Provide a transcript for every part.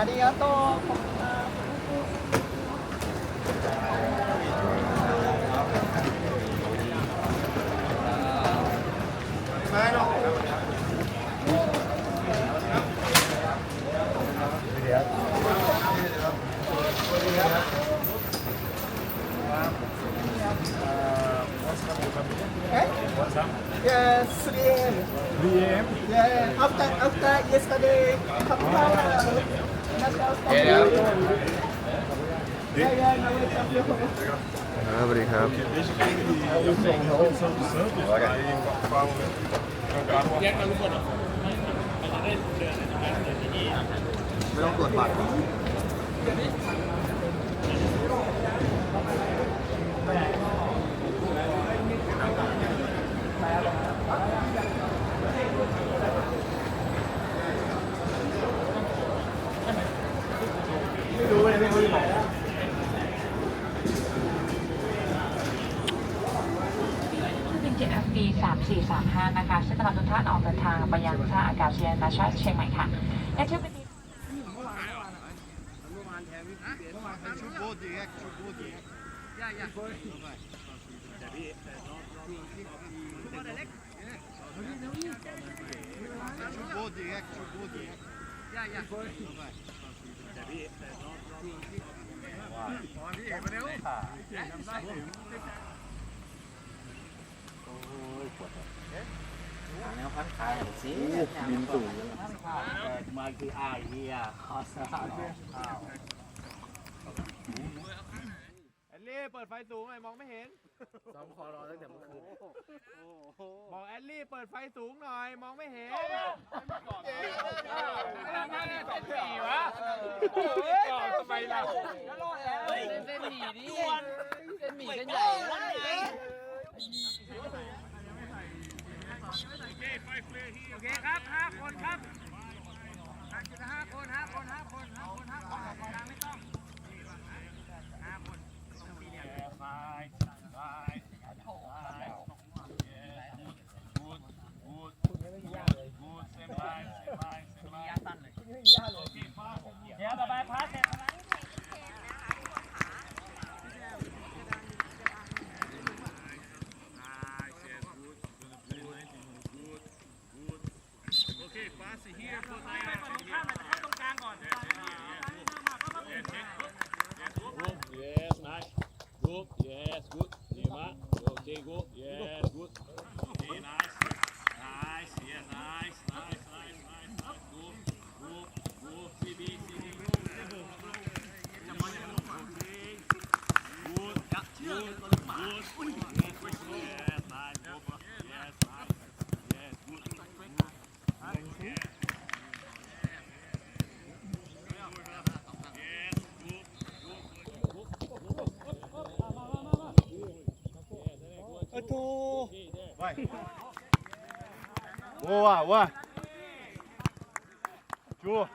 ありがとう。 Yes, 3 VM. Yeah, after after yesterday, Kappa, national Nobody helped. 3435 นะคะซึ่งกำลังทุกท่านออกเดินทางไปยังท่าอากาศยานนาชาติเชียงใหม่ค่ะ Activity แอลลี่เปิดไฟสูงหน่อยมองไม่เห็นซ้อมคอรอตั้งแต่เมื่อคืนบอกแอลลี่เปิดไฟสูงหน่อยมองไม่เห็นสี่วะก่อนทำไมล่ะเส้นหมี่ดิเส้นหมี่เส้นใหญ่โอเคครับห้า คนครับห้าจุดห้าคนห้าคนห้าคนห้าคนห้าคน Yes, nice. Good. Yes, good. Lima. Okay, good. Yes, good. Okay, nice. Nice. Yes, nice. Nice, nice, nice. nice. Good. Good. Good. CB, CB. Good. Good. Good. Good. 哥，喂，哇啊，喂，猪，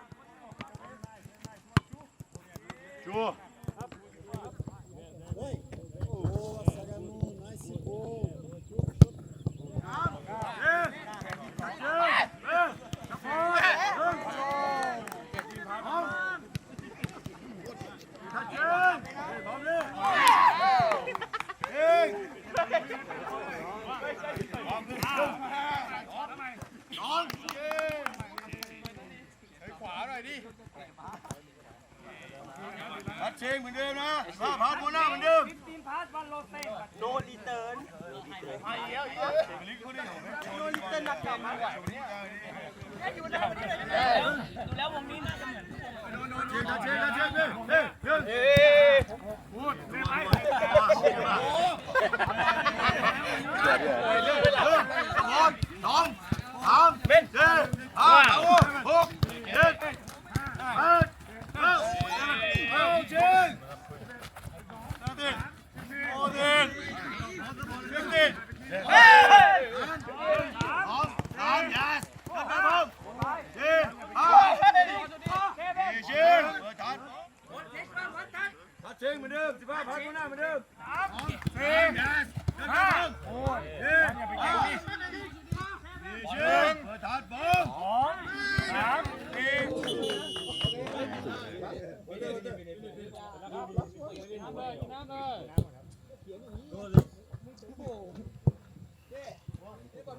猪。Bắt trên mình đêm đó. Ba phát bốn năm mình đêm. No return. No return นักกลับมาไหวเนี่ยอยู่ได้ไม่ได้เลยดู 三，四，五，六，七，八，九，十。立正，稍息，立正，稍息。